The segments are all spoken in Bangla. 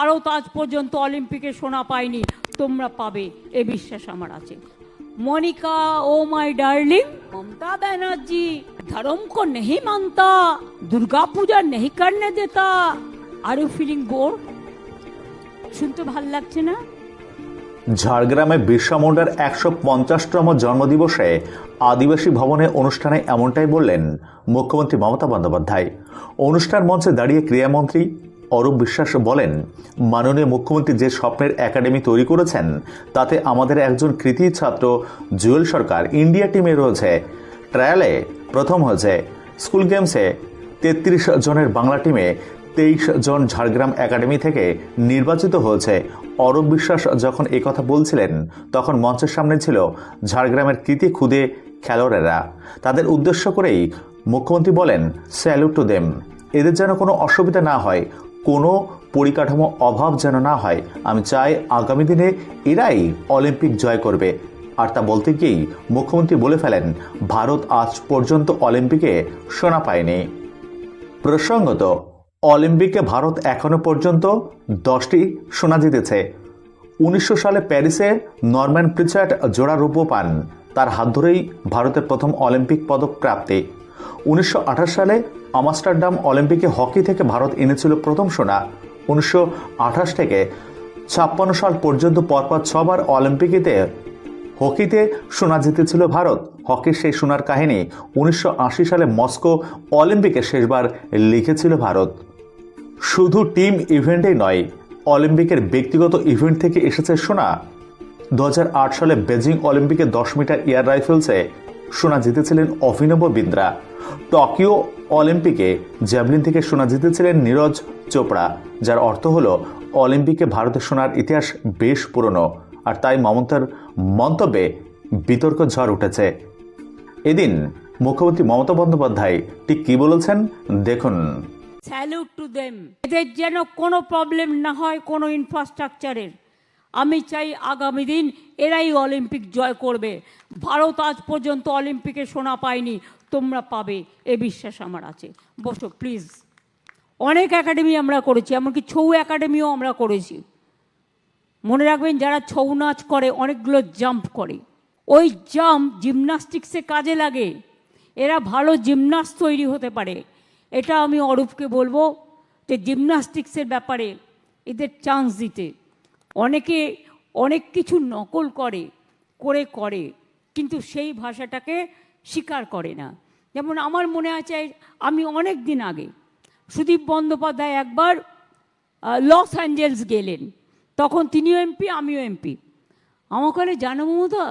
ভারত আজ পর্যন্ত অলিম্পিকে সোনা পায়নি তোমরা পাবে, এ বিশ্বাস আমার আছে। Monica, oh my darling, Mamata Banerjee ধর্ম কো নেহি মানতা দুর্গা পূজা নেহি করনে দেতা, আর ইউ ফিলিং বোর শুনতে ভালো লাগছে না? ঝাড়গ্রামে বিরসা মুন্ডার একশো পঞ্চাশতম জন্মদিবসে আদিবাসী ভবনে অনুষ্ঠানে এমনটাই বললেন মুখ্যমন্ত্রী মমতা বন্দ্যোপাধ্যায়। অনুষ্ঠান মঞ্চে দাঁড়িয়ে ক্রীড়ামন্ত্রী অরূপ বিশ্বাস বলেন, মাননীয় মুখ্যমন্ত্রী যে স্বপ্নের একাডেমি তৈরি করেছেন, তাতে আমাদের একজন কৃতি ছাত্র জুয়েল সরকার ইন্ডিয়া টিমে রয়েছে। ট্রায়ালে প্রথম হয়েছে স্কুল গেমসে তেত্রিশ জনের বাংলা টিমে তেইশ জন ঝাড়গ্রাম একাডেমি থেকে নির্বাচিত হয়েছে। অরূপ বিশ্বাস যখন কথা বলছিলেন, তখন মঞ্চের সামনে ছিল ঝাড়গ্রামের কৃতি খুদে খেলোয়াড়েরা। তাদের উদ্দেশ্য করেই মুখ্যমন্ত্রী বলেন, স্যালুট টু দেম। এদের যেন কোনো অসুবিধা না হয় কোনো পরিকাঠামো অভাব যেন না হয়, আমি চাই আগামী দিনে এরাই অলিম্পিক জয় করবে। আর তা বলতে গিয়েই মুখ্যমন্ত্রী বলে ফেলেন, ভারত আজ পর্যন্ত অলিম্পিকে সোনা পায়নি। প্রসঙ্গত, অলিম্পিকে ভারত এখনও পর্যন্ত দশটি সোনা জিতেছে। উনিশশো সালে প্যারিসে নরম্যান প্রিচার্ড জোড়া রূপ পান। তার হাত ধরেই ভারতের প্রথম অলিম্পিক পদক প্রাপ্তি। উনিশশো আঠাশ সালে আমস্টারডাম অলিম্পিকে হকি থেকে ভারত এনেছিল প্রথম সোনা। উনিশশো আঠাশ থেকে ছাপ্পান্ন সাল পর্যন্ত পরপর ছবার অলিম্পিকেতে হকিতে সোনা জিতেছিল ভারত। হকির সেই সোনার কাহিনী উনিশশো আশি সালে মস্কো অলিম্পিকে শেষবার লিখেছিল ভারত। শুধু টিম ইভেন্টেই নয়, অলিম্পিকের ব্যক্তিগত ইভেন্ট থেকে এসেছে সোনা। দু হাজার আট সালে বেজিং অলিম্পিকে দশ মিটার এয়ার রাইফেলসে সোনা জিতেছিলেন অভিনব বিন্দ্রা। টোকিও অলিম্পিকে জ্যাভলিন থেকে সোনা জিতেছিলেন নীরজ চোপড়া, যার অর্থ হল অলিম্পিকে ভারতের সোনার ইতিহাস বেশ পুরনো, আর তাই মমতার মন্তব্যে বিতর্ক ঝড় উঠেছে। এদিন মুখ্যমন্ত্রী মমতা বন্দ্যোপাধ্যায় ঠিক কি বলেছেন দেখুন। স্যালুট টু দেম এদের যেন কোনো প্রবলেম না হয় কোনো ইনফ্রাস্ট্রাকচারের আমি চাই আগামী দিন এরাই অলিম্পিক জয় করবে। ভারত আজ পর্যন্ত অলিম্পিকে সোনা পায়নি, তোমরা পাবে, এ বিশ্বাস আমার আছে। বসো প্লিজ অনেক একাডেমি আমরা করেছি, এমনকি ছৌ একাডেমিও আমরা করেছি। মনে রাখবেন, যারা ছৌ নাচ করে, অনেকগুলো জাম্প করে। ওই জাম্প জিমনাস্টিক্সে কাজে লাগে। এরা ভালো জিমনাস্ট তৈরি হতে পারে। এটা আমি অরূপকে বলব যে জিমনাস্টিক্সের ব্যাপারে এদের চান্স দিতে। অনেকে অনেক কিছু নকল করে করে করে, কিন্তু সেই ভাষাটাকে স্বীকার করে না। যেমন আমার মনে আছে, আমি অনেক দিন আগে সুদীপ বন্দ্যোপাধ্যায় একবার লস অ্যাঞ্জেলস গেলেন। তখন তিনিও এমপি, আমিও এমপি। আমাকে বলে, জানো মমতা,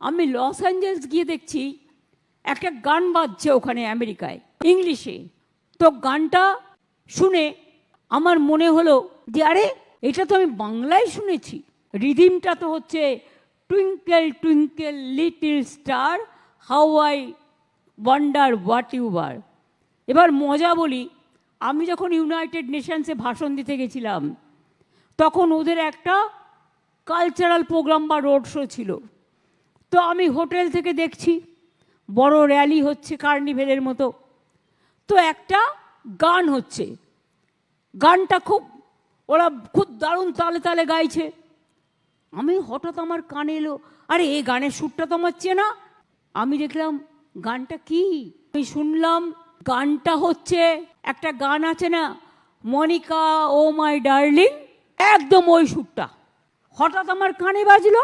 আমি লস অ্যাঞ্জেলস গিয়ে দেখছি, একটা গান বাজছে ওখানে আমেরিকায়, ইংলিশে। তো গানটা শুনে আমার মনে হলো যে, আরে এটা তো আমি বাংলায় শুনেছি। রিদিমটা তো হচ্ছে twinkle twinkle little star how I wonder what you বার এবার মজা বলি, আমি যখন ইউনাইটেড নেশনসে ভাষণ দিতে গেছিলাম, তখন ওদের একটা কালচারাল প্রোগ্রাম বা রোড শো ছিল। তো আমি হোটেল থেকে দেখছি, বড় র্যালি হচ্ছে কার্নিভেলের মতো। তো একটা গান হচ্ছে। গানটা খুব ওরা খুব দারুণ তালে তালে গাইছে। আমি হঠাৎ আমার কানে এলো, আরে, এই গানের সুরটা তো আমার চেনা। আমি দেখলাম, গানটা কি? আমি শুনলাম, গানটা হচ্ছে, একটা গান আছে না, মনিকা, ও মাই ডার্লিং, একদম ওই সুরটা। হঠাৎ আমার কানে বাজলো,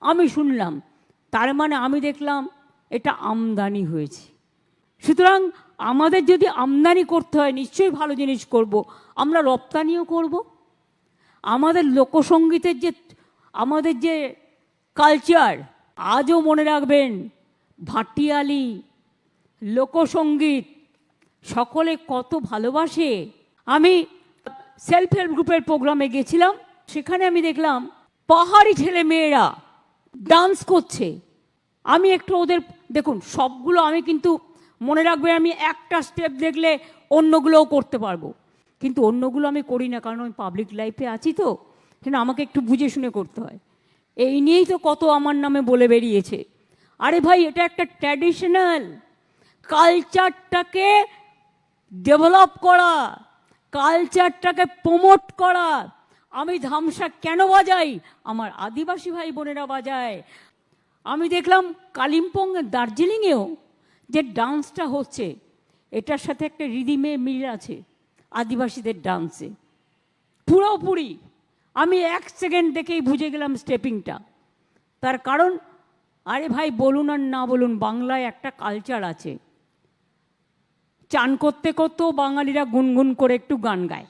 আমি শুনলাম। তার মানে আমি দেখলাম, এটা আমদানি হয়েছে। সুতরাং আমাদের যদি আমদানি করতে হয়, নিশ্চয়ই ভালো জিনিস করব। আমরা রপ্তানিও করব। আমাদের লোকসঙ্গীতের যে, আমাদের যে কালচার আজও মনে রাখবেন, ভাটিয়ালি লোকসঙ্গীত সকলে কত ভালোবাসে। আমি সেলফ হেল্প গ্রুপের প্রোগ্রামে গেছিলাম, সেখানে আমি দেখলাম পাহাড়ি ছেলে মেয়েরা ডান্স করছে। আমি একটু ওদের, দেখুন, সবগুলো আমি কিন্তু মনে রাখবেন আমি একটা স্টেপ দেখলে অন্যগুলোও করতে পারব। কিন্তু অন্যগুলো আমি করি না, কারণ আমি পাবলিক লাইফে আছি তো সেটা আমাকে একটু বুঝে শুনে করতে হয়। এই নিয়েই তো কত আমার নামে বলে বেরিয়েছে। আরে ভাই, এটা একটা ট্র্যাডিশনাল কালচারটাকে ডেভেলপ করা কালচারটাকে প্রমোট করা। আমি ধামসা কেন বাজাই? আমার আদিবাসী ভাই বোনেরা বাজায়। আমি দেখলাম কালিম্পং দার্জিলিংয়েও যে ডান্সটা হচ্ছে, এটার সাথে একটা রিদিমে মিল আছে, আদিবাসীদের ডান্সে। পুরোপুরি আমি এক সেকেন্ড দেখেই বুঝে গেলাম স্টেপিংটা। তার কারণ, আরে ভাই বলুন আর না বলুন, বাংলায় একটা কালচার আছে। চান করতে করতেও বাঙালিরা গুনগুন করে একটু গান গায়।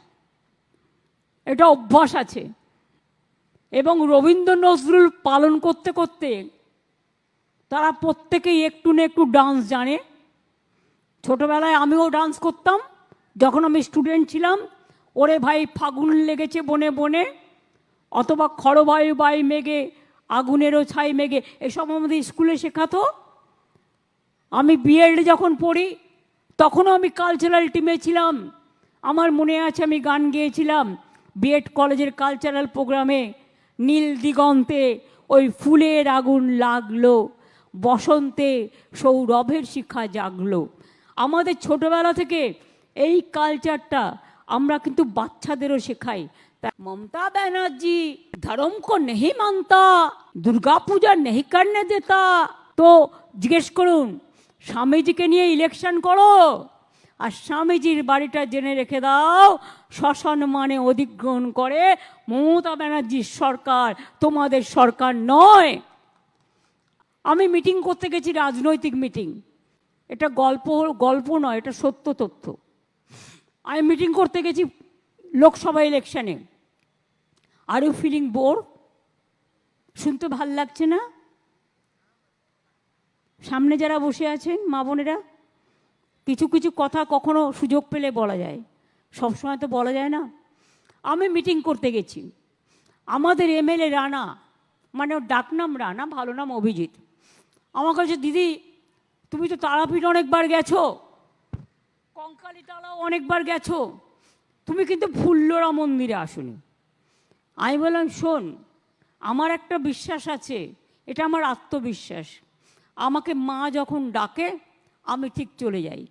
এটা অভ্যাস আছে। এবং রবীন্দ্র নজরুল পালন করতে করতে তারা প্রত্যেকেই একটু না একটু ডান্স জানে। ছোটবেলায় আমিও ডান্স করতাম। যখন আমি স্টুডেন্ট ছিলাম, ওরে ভাই ফাগুন লেগেছে বনে বনে, অথবা খড়বায়ু বাই মেঘে আগুনেরও ছাই মেঘে এসব আমাদের স্কুলে শেখাতো। আমি বিএড যখন পড়ি, তখনও আমি কালচারাল টিমে ছিলাম। আমার মনে আছে আমি গান গেয়েছিলাম বিএড কলেজের কালচারাল প্রোগ্রামে নীল দিগন্তে ওই ফুলের আগুন লাগল। বসন্তে সৌরভের শিক্ষা জাগলো। আমাদের ছোটবেলা থেকে এই কালচারটা আমরা কিন্তু বাচ্চাদেরও শেখাই। তা মমতা ব্যানার্জি, ধর্ম কো নেহি মানতা, দুর্গা পূজা নেহি করনে দেতা। তো জিজ্ঞেস করুন, স্বামীজিকে নিয়ে ইলেকশন করো আর স্বামীজির বাড়িটা জেনে রেখে দাও, শ্মশান মানে অধিগ্রহণ করে মমতা ব্যানার্জির সরকার। তোমাদের সরকার নয় আমি মিটিং করতে গেছি রাজনৈতিক মিটিং। এটা গল্প গল্প নয়, এটা সত্য তথ্য। আমি মিটিং করতে গেছি লোকসভা ইলেকশনে। আর ইউ ফিলিং বোর শুনতে ভালো লাগছে না? সামনে যারা বসে আছেন, মা বোনেরা, কিছু কিছু কথা কখনো সুযোগ পেলে বলা যায়। সবসময় তো বলা যায় না। আমি মিটিং করতে গেছি। আমাদের এমএলএ রানা মানে ওর ডাকনাম রানা, ভালো নাম অভিজিৎ। আমার বলছে দিদি, তুমি তো তারাপীঠ অনেকবার গেছো। কঙ্কালী তালাও অনেকবার গেছো। তুমি কিন্তু ফুল্লরা মন্দিরে আসনি। আমি বললাম, শোন, আমার একটা বিশ্বাস আছে। এটা আমার আত্মবিশ্বাস। আমাকে মা যখন ডাকে, আমি ঠিক চলে যাই।